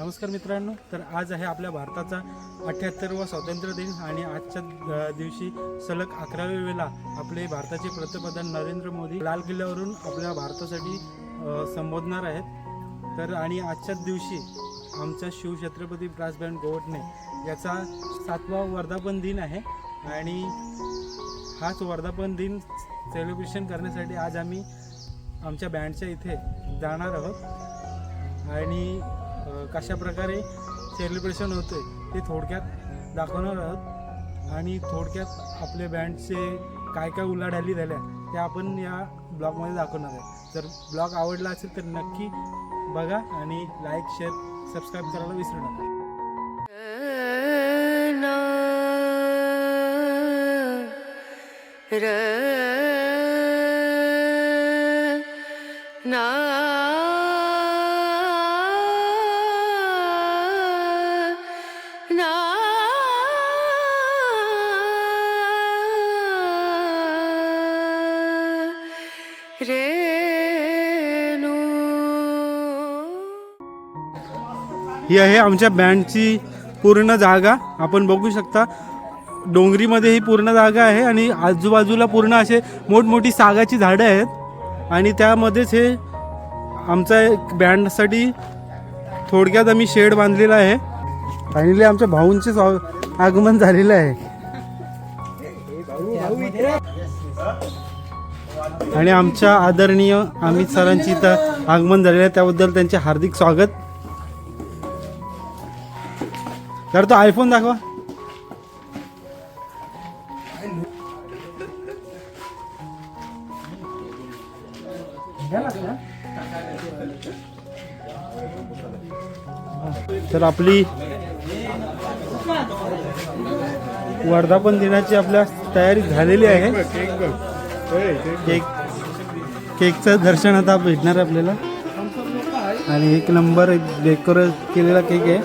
नमस्कार मित्रांनो तर आज आहे आपल्या भारताचा अठ्ठ्याहत्तरवा स्वातंत्र्य दिन आणि आजच्या दिवशी सलग अकराव्या वेळेला आपले भारताचे पंतप्रधान नरेंद्र मोदी लाल किल्ल्यावरून आपल्या भारतासाठी संबोधणार आहेत. तर आणि आजच्याच दिवशी आमच्या शिवछत्रपती ब्रासबँड गोवटणे याचा सातवा वर्धापन दिन आहे आणि हाच वर्धापन दिन सेलिब्रेशन करण्यासाठी आज आम्ही आमच्या बँडच्या इथे जाणार आहोत. आणि कशा प्रकारे सेलिब्रेशन होते ते थोडक्यात दाखवणार आहोत. आणि थोडक्यात आपल्या बँडचे काय काय उलाढाली झाल्या त्या आपण या ब्लॉगमध्ये दाखवणार आहे. जर ब्लॉग आवडला असेल तर नक्की बघा आणि लाईक शेअर सबस्क्राईब करायला विसरू नका. ना ना ही आहे आमच्या बँडची पूर्ण जागा. आपण बघू शकता डोंगरीमध्ये ही पूर्ण जागा आहे आणि आजूबाजूला पूर्ण असे मोठमोठी सागाची झाडं आहेत. आणि त्यामध्येच हे आमचा एक बँडसाठी थोडक्यात आम्ही शेड बांधलेला आहे. फायनली आमच्या भाऊंचे स्वा- आगमन झालेलं आहे. आणि आमच्या आदरणीय अमित सरांची इथं आगमन झालेलं आहे. त्याबद्दल त्यांचे हार्दिक स्वागत. तर तो आयफोन दाखवा. तर आपली वर्धापन दिनाची आपल्या तयारी झालेली आहे. केक केकचं दर्शन आता भेटणार आहे आपल्याला. आणि एक नंबर डेकोरेट केलेला केक आहे.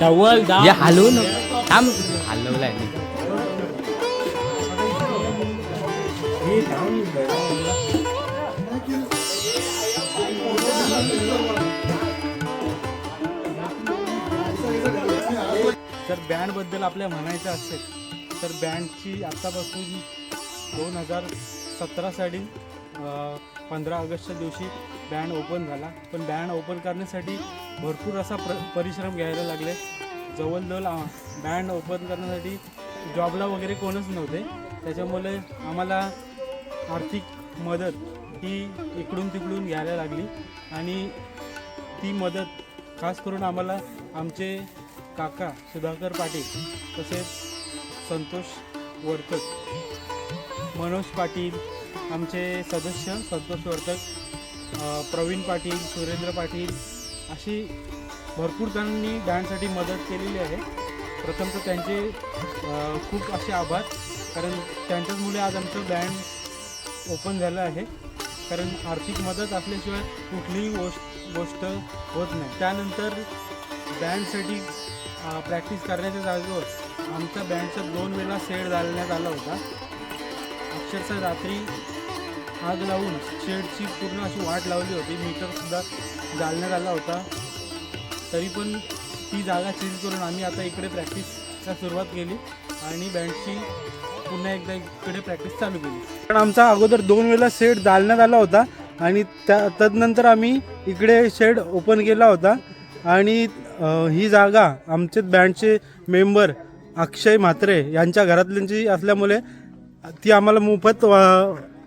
डवल या हलवून थांब हलवलाय मी जर बँडबद्दल आपल्या म्हणायचं असेल तर बँडची आत्तापासून दोन हजार सतरा साली पंधरा ऑगस्टच्या दिवशी बँड ओपन झाला. पण बँड ओपन करण्यासाठी भरपूर असा प्र परिश्रम घ्यायला लागले. जवळजवळ बँड ओपन करण्यासाठी जॉबला वगैरे कोणच नव्हते. त्याच्यामुळे आम्हाला आर्थिक मदत ही इकडून तिकडून घ्यायला लागली. आणि ती मदत खास करून आम्हाला आमचे काका सुधाकर पाटील तसेच संतोष वर्तक मनोज पाटील आमचे सदस्य संतोष वर्तक प्रवीण पाटील सुरेंद्र पाटील अशी भरपूर जणांनी बँडसाठी मदत केलेली आहे. प्रथमतः त्यांचे खूप असे आभार. कारण त्यांच्याचमुळे आज आमचं बँड ओपन झालं आहे. कारण आर्थिक मदत असल्याशिवाय कुठलीही गोष्ट गोष्ट होत नाही. त्यानंतर बँडसाठी प्रॅक्टिस करण्याच्या जागेवर आमच्या बँडचा दोन वेळा सेट घालण्यात आला होता. अक्षरशः रात्री आग लावून शेडची पूर्ण अशी वाट लावली होती. मीटरसुद्धा जालण्यात आला होता. तरी पण ती जागा चेंज करून आम्ही आता इकडे प्रॅक्टिसला सुरुवात केली आणि बँडची पुन्हा एकदा इकडे प्रॅक्टिस चालू केली. कारण आमचा अगोदर दोन वेळेला शेड जालण्यात आला होता आणि त्या तदनंतर आम्ही इकडे शेड ओपन केला होता. आणि ही जागा आमचे बँडचे मेंबर अक्षय म्हात्रे यांच्या घरातल्यांची असल्यामुळे ती आम्हाला मोफत वा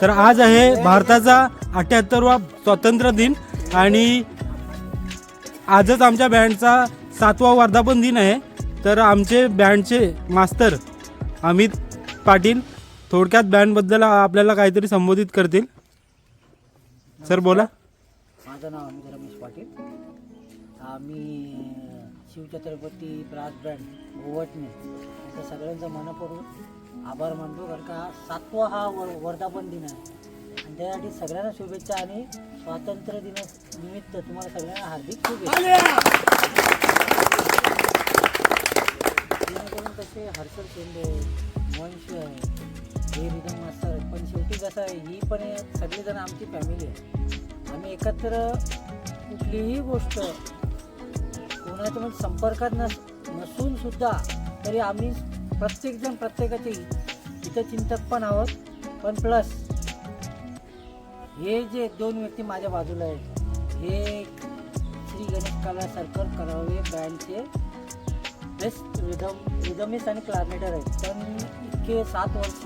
तर आज आहे भारताचा अठ्याहत्तरवा स्वातंत्र्य दिन आणि आजच आमच्या बँडचा सातवा वर्धापन दिन आहे. तर आमचे बँडचे मास्तर अमित पाटील थोडक्यात बँडबद्दल आपल्याला काहीतरी संबोधित करतील. सर बोला. माझं नाव अमित रमेश पाटील. आम्ही शिवछत्रपती ब्रास बँड गोवटणे सगळ्यांचं मनपूर्वक आभार मानतो कारण का हा सातवा हा वर वर्धापन दिन आहे. आणि त्यासाठी सगळ्यांना शुभेच्छा आणि स्वातंत्र्य दिना निमित्त तुम्हाला सगळ्यांना हार्दिक शुभेच्छा. जेणेकरून कसे हर्षल शेंडे वंश आहे हे रिदम मास्तर पण शेवटी कसं आहे ही पण आहे, सगळेजण आमची फॅमिली आहे. आम्ही एकत्र कुठलीही गोष्ट कोणाच्या म्हणजे संपर्कात नस नसून सुद्धा तरी आम्ही प्रत्येकजण प्रत्येकाचे हितचिंतक चिंतक पण आहोत पण प्लस हे जे दोन व्यक्ती माझ्या बाजूला आहेत हे श्री गणेश कला सर्कल करावे बँडचे बेस्ट रिदम रिदमिस्ट आणि क्लार्नेटर आहेत. पण इतके सात वर्ष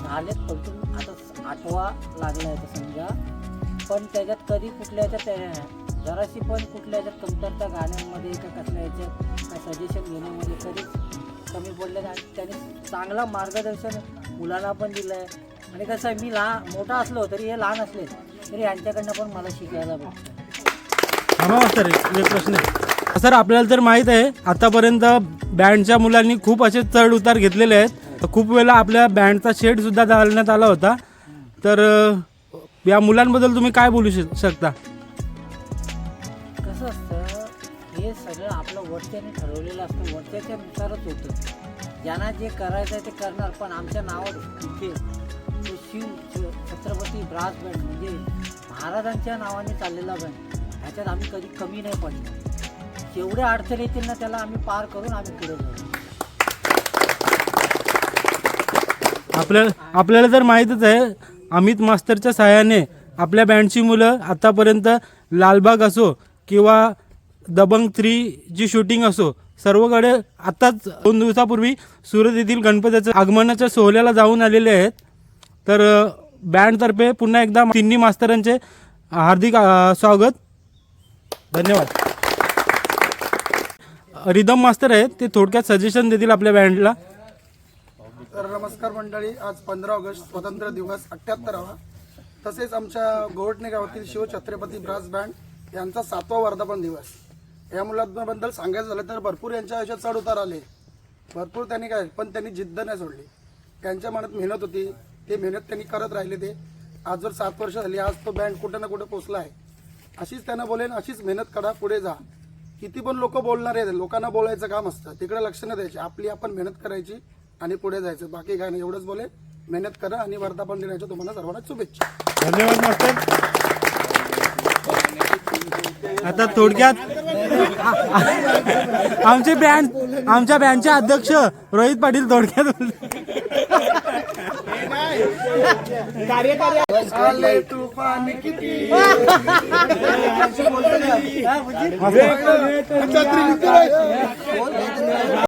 झालेत परंतु आता आठवा लागला आहे तर समजा. पण त्याच्यात कधी कुठल्या याच्यात जराशी पण कुठल्या याच्यात कमतरता गाण्यांमध्ये का कसल्या याच्यात काय सजेशन घेण्यामध्ये कधीच कमी पडले नाही आणि त्याने चांगला मार्गदर्शन मुलांना पण दिलं आहे आणि कसं आहे मी लहान मोठा असलो तरी हे लहान असले तरी यांच्याकडनं पण मला शिकायला भेटतं. हो, सर एक प्रश्न आहे. सर आपल्याला तर माहीत आहे आतापर्यंत बँडच्या मुलांनी खूप असे चढ उतार घेतलेले आहेत. तर खूप वेळा आपल्या बँडचा शेड सुद्धा घालण्यात आला होता. तर या मुलांबद्दल तुम्ही काय बोलू शकता? वरच्याने ठरवलेलं असतं. वरच्याच्या नुसारच होतं. ज्यांना जे करायचं आहे ते करणार पण आमच्या नावावर इथे तो शिव छ- छत्रपती ब्रास बँड म्हणजे महाराजांच्या नावाने चाललेला बँड ह्याच्यात आम्ही कधी कमी नाही पडलो. जेवढ्या अडचणी येतील ना त्याला आम्ही पार करून आम्ही पुढे जाऊ. आपल्याला आपल्याला तर माहीतच आहे अमित मास्तरच्या सहाय्याने आपल्या बँडची मुलं आतापर्यंत लालबाग असो किंवा दबंग थ्रीची शूटिंग असो सर्वकडे आत्ताच दोन दिवसापूर्वी सुरत येथील गणपतीच्या आगमनाच्या सोहळ्याला जाऊन आलेले आहेत. तर बँडतर्फे पुन्हा एकदा तिन्ही मास्तरांचे हार्दिक स्वागत. धन्यवाद. रिदम मास्तर आहेत ते थोडक्यात सजेशन देतील आपल्या बँडला. तर नमस्कार मंडळी आज पंधरा ऑगस्ट स्वतंत्र दिवस अठ्ठ्याहत्तरावा. तसेच आमच्या गोवटणे गावातील शिवछत्रपती ब्रास बँड यांचा सातवा वर्धापन दिवस. या मुलांबद्दल सांगायचं झालं तर भरपूर यांच्या आयुष्यात चढ उतार आले. भरपूर त्यांनी काय पण त्यांनी जिद्द नाही सोडली. त्यांच्या मनात मेहनत होती. ते मेहनत त्यांनी करत राहिले ते. आज जर सात वर्ष झाली आज तो बँड कुठे ना कुठे पोचला आहे. अशीच त्यांना बोलेन अशीच मेहनत करा पुढे जा. किती पण लोक बोलणार आहेत लोकांना बोलायचं काम असतं. तिकडे लक्ष न द्यायचे. आपली आपण मेहनत करायची आणि पुढे जायचं. बाकी काय नाही एवढंच बोले मेहनत करा आणि वर्धापन देण्याच्या तुम्हाला सर्वांना शुभेच्छा. धन्यवाद मास्टर. आता थोडक्यात आमचे बँड आमच्या बँडचे अध्यक्ष रोहित पाटील थोडक्यात छत्री